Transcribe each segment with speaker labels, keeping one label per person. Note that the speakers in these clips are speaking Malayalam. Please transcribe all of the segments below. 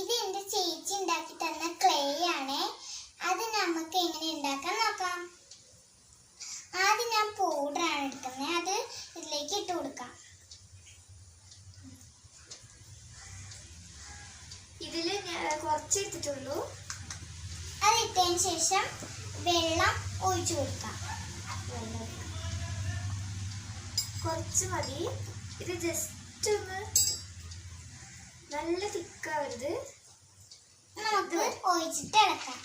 Speaker 1: ഇത് എന്റെ ചേച്ചി ഉണ്ടാക്കി തന്ന ക്ലേ ആണ് അത് നമുക്ക് എങ്ങനെ ഉണ്ടാക്കാൻ നോക്കാം. ആദ്യം ഞാൻ പൗഡർ ആണ് എടുക്കുന്നത്. അത് ഇതിലേക്ക് ഇട്ട് കൊടുക്കാം.
Speaker 2: ഇതിൽ ഞാൻ കുറച്ച് ഇട്ടിട്ടുള്ളൂ.
Speaker 1: അത് ഇട്ടതിന് ശേഷം വെള്ളം ഒഴിച്ചു കൊടുക്കാം.
Speaker 2: കുറച്ച് മതി. ഇത് ജസ്റ്റ് ഒന്ന് നല്ല തിക്കാവരുത്.
Speaker 1: നമുക്ക് ഒഴിച്ചിട്ട് ഇളക്കാം.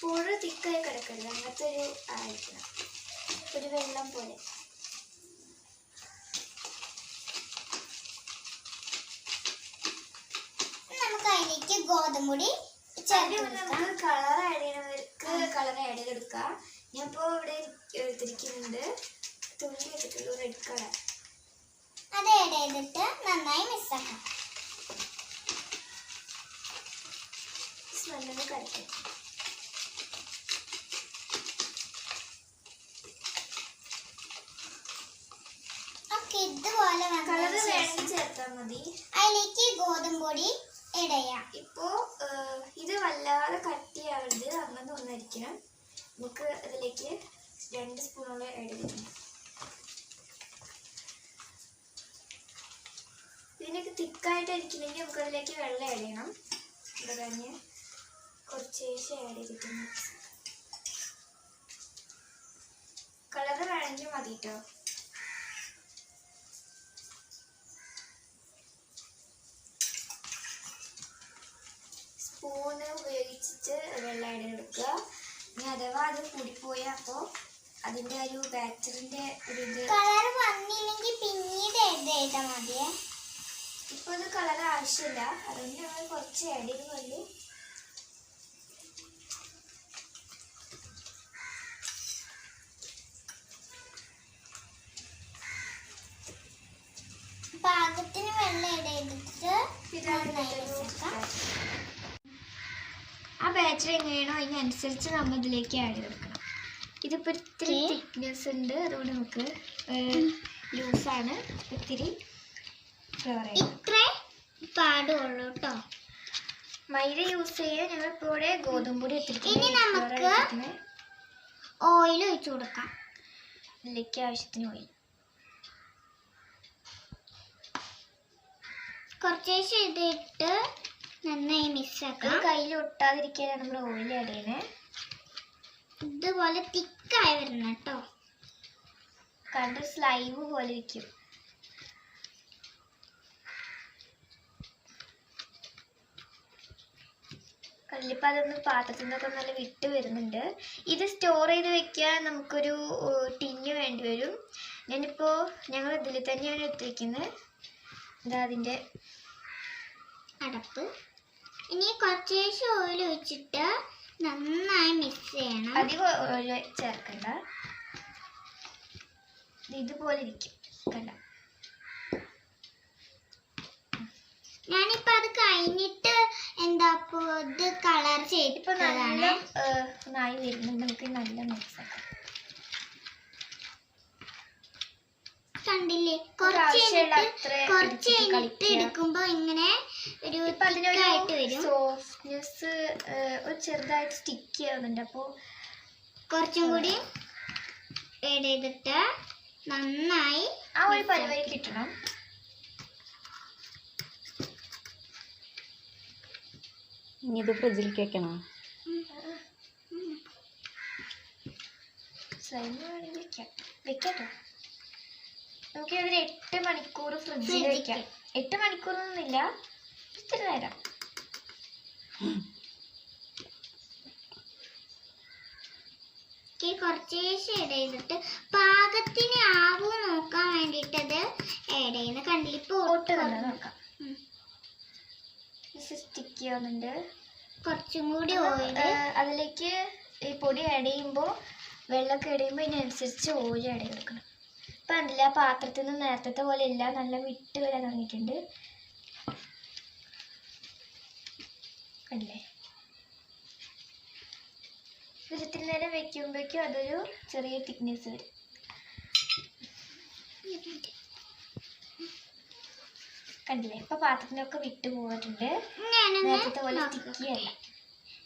Speaker 2: പുഴ തിക്കായി കിടക്കരുത്. അങ്ങനത്തെ ഒരു ആയിരിക്കണം. ഒരു വെള്ളം പോലെ.
Speaker 1: നമുക്ക് അതിലേക്ക് ഗോതമ്പൊടി
Speaker 2: നമുക്ക് കളർ ആഡ് ചെയ്യണവർക്ക് കളർ ആഡ് ചെയ്തെടുക്കാം. ഞാൻ ഇപ്പോ ഇവിടെ എടുത്തിരിക്കുന്നുണ്ട്. തുള്ളി എടുത്തിട്ടുള്ളൂ റെഡ് കളർ
Speaker 1: അത് ആഡ് ചെയ്തിട്ട്? നന്നായി മിക്സാക്കാം
Speaker 2: കഴിക്കും
Speaker 1: ഓക്കെ ഇതുപോലെ ശേഷം
Speaker 2: വേണമെങ്കിൽ ചേർത്താൽ മതി.
Speaker 1: അതിലേക്ക് ഗോതമ്പൊടി ഇടയാം
Speaker 2: ഇപ്പോൾ ഇത് വല്ലാതെ കട്ടിയാവരുത്. അങ്ങനെ ഒന്നായിരിക്കണം നമുക്ക് അതിലേക്ക് രണ്ട് സ്പൂണോളം ആഡ് ഇതിനൊക്കെ തിക്കായിട്ട് ഇരിക്കുന്നെങ്കിൽ നമുക്ക് അതിലേക്ക് വെള്ളം ആഡ് ചെയ്യണം. ഇവിടെ കഴിഞ്ഞ് കുറച്ച് ശേഷം ആഡ് ചെയ്തിട്ടുണ്ട്. കളർ വേണമെങ്കിൽ മതി കേട്ടോ സ്പൂണ് ഉപയോഗിച്ചിട്ട് വെള്ളം ആഡ് എടുക്കുക ഇനി അഥവാ അത് കൂടിപ്പോയാൽ അപ്പോൾ അതിന്റെ ഒരു ബാറ്ററിന്റെ ഒരു ഇത്
Speaker 1: കളർ വന്നില്ലെങ്കിൽ പിന്നീട് ചെയ്താൽ മതിയേ.
Speaker 2: ഇപ്പോൾ ഇത് കളർ ആവശ്യമില്ല. അതുകൊണ്ട് ഞങ്ങൾ കുറച്ച് ആഡ് ചെയ്തുള്ളൂ
Speaker 1: പാകത്തിന് വെള്ളം
Speaker 2: ബാറ്ററി. ആ ബാറ്ററി എങ്ങനെയാണോ അതിനനുസരിച്ച് നമ്മൾ ഇതിലേക്ക് ആഡ് ചെയ്തെടുക്കണം. ഇതിപ്പോൾ ഇത്തിരി തിക്നെസ് ഉണ്ട്. അതുകൊണ്ട് നമുക്ക് ലൂസാണ് ഇത്തിരി ഫ്ലവർ
Speaker 1: ഇത്രേ പാടുള്ളൂ കേട്ടോ
Speaker 2: മൈദ യൂസ് ചെയ്യാൻ ഞങ്ങൾ ഇപ്പോൾ ഇവിടെ ഗോതമ്പൊടി
Speaker 1: ഇനി നമുക്ക് ഓയിൽ ഒഴിച്ചു കൊടുക്കാം.
Speaker 2: ഇതിലേക്ക് ആവശ്യത്തിന് ഓയിൽ
Speaker 1: കുറച്ചേശം ഇതിട്ട് നന്നായി മിക്സ്
Speaker 2: ഇത്
Speaker 1: ആക്കാം
Speaker 2: കയ്യിൽ ഒട്ടാതിരിക്കാനാണ് നമ്മൾ ഓയിൽ അടിയത്
Speaker 1: ഇതുപോലെ തിക്കായി വരണം കേട്ടോ.
Speaker 2: കണ്ട് സ്ലൈവ് പോലെ ഇരിക്കും കല്ലിപ്പോൾ അതൊന്ന് പാത്രത്തിൽ നിന്നൊക്കെ നല്ല വിട്ട് വരുന്നുണ്ട്. ഇത് സ്റ്റോർ ചെയ്ത് വെക്കാൻ നമുക്കൊരു ടിന്ന് വേണ്ടി വരും. ഞാനിപ്പോൾ ഞങ്ങൾ ഇതിൽ തന്നെയാണ് എടുത്തിരിക്കുന്നത് ഇതാ അതിന്റെ
Speaker 1: അടപ്പ്. ഇനി കുറച്ചേശം ഓയിൽ ഒഴിച്ചിട്ട് നന്നായി മിക്സ് ചെയ്യണം.
Speaker 2: അധികം oil ചേർക്കണ്ട. ഇത് ഇതുപോലെ ഇരിക്കും. കണ്ട
Speaker 1: ഞാനിപ്പോ അത് കഴിഞ്ഞിട്ട് എന്താ ഇപ്പൊ ഇത് കളർ
Speaker 2: ഇപ്പൊ നല്ല നായി വരുന്നുണ്ട്. നമുക്ക് നല്ല മിക്സ് ആക്കാം.
Speaker 1: കണ്ടില്ലേ? കുറച്ച് കഴിഞ്ഞിട്ട്. എടുക്കുമ്പോ ഇങ്ങനെ ഒരു തിക്കായിട്ട് വരും.
Speaker 2: സോഫ്റ്റ്നെസ് ഒരു ചെറുതായിട്ട് സ്റ്റിക്ക് ആവുന്നുണ്ട് അപ്പോൾ
Speaker 1: കുറച്ചും കൂടി ആഡ് ചെയ്തിട്ട് നന്നായി
Speaker 2: ആ ഒരു പരിപാടി കിട്ടണം.
Speaker 3: ഇനി ഇത് ഫ്രിഡ്ജിലേക്ക് വെക്കണോ?
Speaker 2: വേണമെങ്കിൽ വെക്കാം. വെക്കാട്ടോ. നമുക്ക് ഇതൊരു എട്ട് മണിക്കൂർ ഫ്രിഡ്ജിൽ വെക്കാം. എട്ട് മണിക്കൂറൊന്നുമില്ല. ഇത്തിരി നേരം.
Speaker 1: കുറച്ചേശം ആഡ് ചെയ്തിട്ട് പാകത്തിന് ആവു നോക്കാൻ വേണ്ടിയിട്ടത് ചെയ്യുന്ന കണ്ടില്ല? ഇപ്പൊ
Speaker 2: ഓട്ട്
Speaker 1: ഒട്ട്
Speaker 2: നോക്കാം. സ്റ്റിക്ക് ചെയ്യുന്നുണ്ട്.
Speaker 1: കുറച്ചും കൂടി ഓയിൽ
Speaker 2: അതിലേക്ക് ഈ പൊടി ആഡ് ചെയ്യുമ്പോൾ വെള്ളമൊക്കെ ആഡ് അതിനനുസരിച്ച് ഇതിനനുസരിച്ച് ഓയിൽ ആഡ് ചെയ്ത് കൊടുക്കണം ഇപ്പം കണ്ടില്ല ആ പാത്രത്തിൽ നിന്ന് നേരത്തെ പോലെ എല്ലാം നല്ല വിട്ട് വരാൻ തുടങ്ങിയിട്ടുണ്ട്. അല്ലേ ഇത് ഇത്തിരി നേരം വെക്കുമ്പോഴേക്കും അതൊരു ചെറിയ തിക്നെസ് വരും. കണ്ടില്ലേ? ഇപ്പൊ പാത്രത്തിനൊക്കെ വിട്ടു പോയിട്ടുണ്ട്. നേരത്തെ പോലെ തിക്കിയല്ല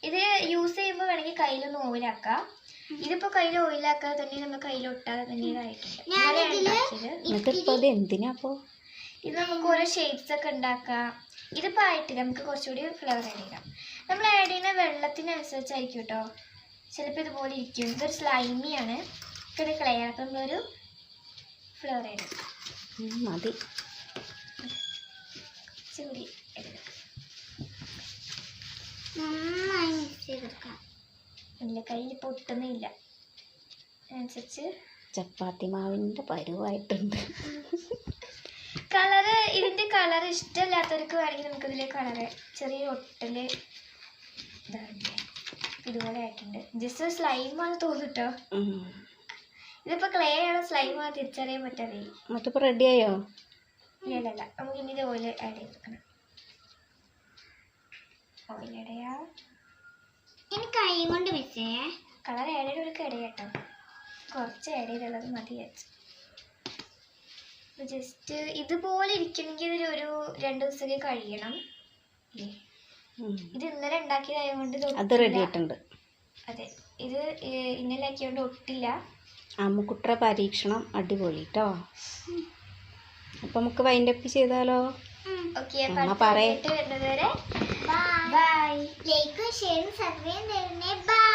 Speaker 2: ഇത് യൂസ് ചെയ്യുമ്പോൾ വേണമെങ്കിൽ കയ്യിലൊന്ന് ഓയിലാക്കാം. ഇതിപ്പോ കയ്യിൽ ഓയിലാക്കാതെ തന്നെ നമ്മൾ കയ്യിൽ ഒട്ടാതെ തന്നെ ഇതായിട്ടുണ്ട് ഉണ്ടാക്കിയത്
Speaker 3: ഇത് എന്തിനാ അപ്പോൾ
Speaker 2: ഇത് നമുക്ക് ഓരോ ഷേപ്സ് ഒക്കെ ഉണ്ടാക്കാം. ഇതിപ്പോൾ ആയിട്ടില്ല. നമുക്ക് കുറച്ചുകൂടി ഫ്ലവർ ആഡ് ചെയ്യാം. നമ്മൾ ആഡ് ചെയ്യുന്ന വെള്ളത്തിനനുസരിച്ചായിരിക്കും കേട്ടോ ചിലപ്പോൾ ഇതുപോലെ ഇരിക്കും. ഇതൊരു സ്ലൈമിയാണ് ഇത് ക്ലേ ആണ് അപ്പം നമ്മളൊരു ഫ്ലവർ ആഡ് ചെയ്യാം.
Speaker 3: മതി.
Speaker 2: ചൂടി എടുക്കാം
Speaker 1: നന്നായി മിക്സ് ചെയ്തെടുക്കാം.
Speaker 2: ഇല്ല കയ്യിൽ പൊട്ടുന്നില്ല. അതിനനുസരിച്ച്
Speaker 3: ചപ്പാത്തി മാവിന്റെ പരുവായിട്ടുണ്ട്.
Speaker 2: കളറ് ഇതിന്റെ കളർ ഇഷ്ടമില്ലാത്തവർക്ക് വേണമെങ്കിൽ നമുക്ക് ഇതിലെ കളറ് ചെറിയ ഒട്ടൽ ഇതുപോലെ ആയിട്ടുണ്ട് ജസ്റ്റ് സ്ലൈമാണ് തോന്നിട്ടോ.
Speaker 3: ഉം.
Speaker 2: ഇതിപ്പോ ക്ലേ ആണ് സ്ലൈമാണ് തിരിച്ചറിയാൻ പറ്റാതെ
Speaker 3: എന്നിട്ടിപ്പോൾ റെഡി
Speaker 2: ആയോ? ഇല്ല ഇല്ല നമുക്ക് ഇനി ഇത് ഓയിൽ ആഡ് ചെയ്ത് വെക്കണം. ഓയിൽ ചെയ്യാം
Speaker 1: ഇനി കൈ കൊണ്ട് വെച്ചേ
Speaker 2: കളർ ആഡ് ഒരു ആഡ് കുറച്ച് ഏടയിലുള്ളത് മതി ജസ്റ്റ് ഇതുപോലെ ഇരിക്കണമെങ്കിൽ ഇതിലൊരു രണ്ട് ദിവസമൊക്കെ കഴിയണം. ഇത് ഇന്നലെ ഉണ്ടാക്കിയതായതുകൊണ്ട്
Speaker 3: അത്
Speaker 2: റെഡിയായിട്ടുണ്ട്
Speaker 3: റെഡി ആയിട്ടുണ്ട്.
Speaker 2: അതെ. ഇത് ഇന്നലെ ആക്കിയോണ്ട് ഒട്ടില്ല.
Speaker 3: അമ്മുക്കുട്ടറെ പരീക്ഷണം അടിപൊളി കേട്ടോ അപ്പൊ നമുക്ക് വൈൻഡപ്പ് ചെയ്താലോ?
Speaker 2: ഓക്കെ. വരുന്നത് വരെ
Speaker 1: बाय
Speaker 2: बाय
Speaker 1: लाईक शेअर सर्वे निर्णय बाय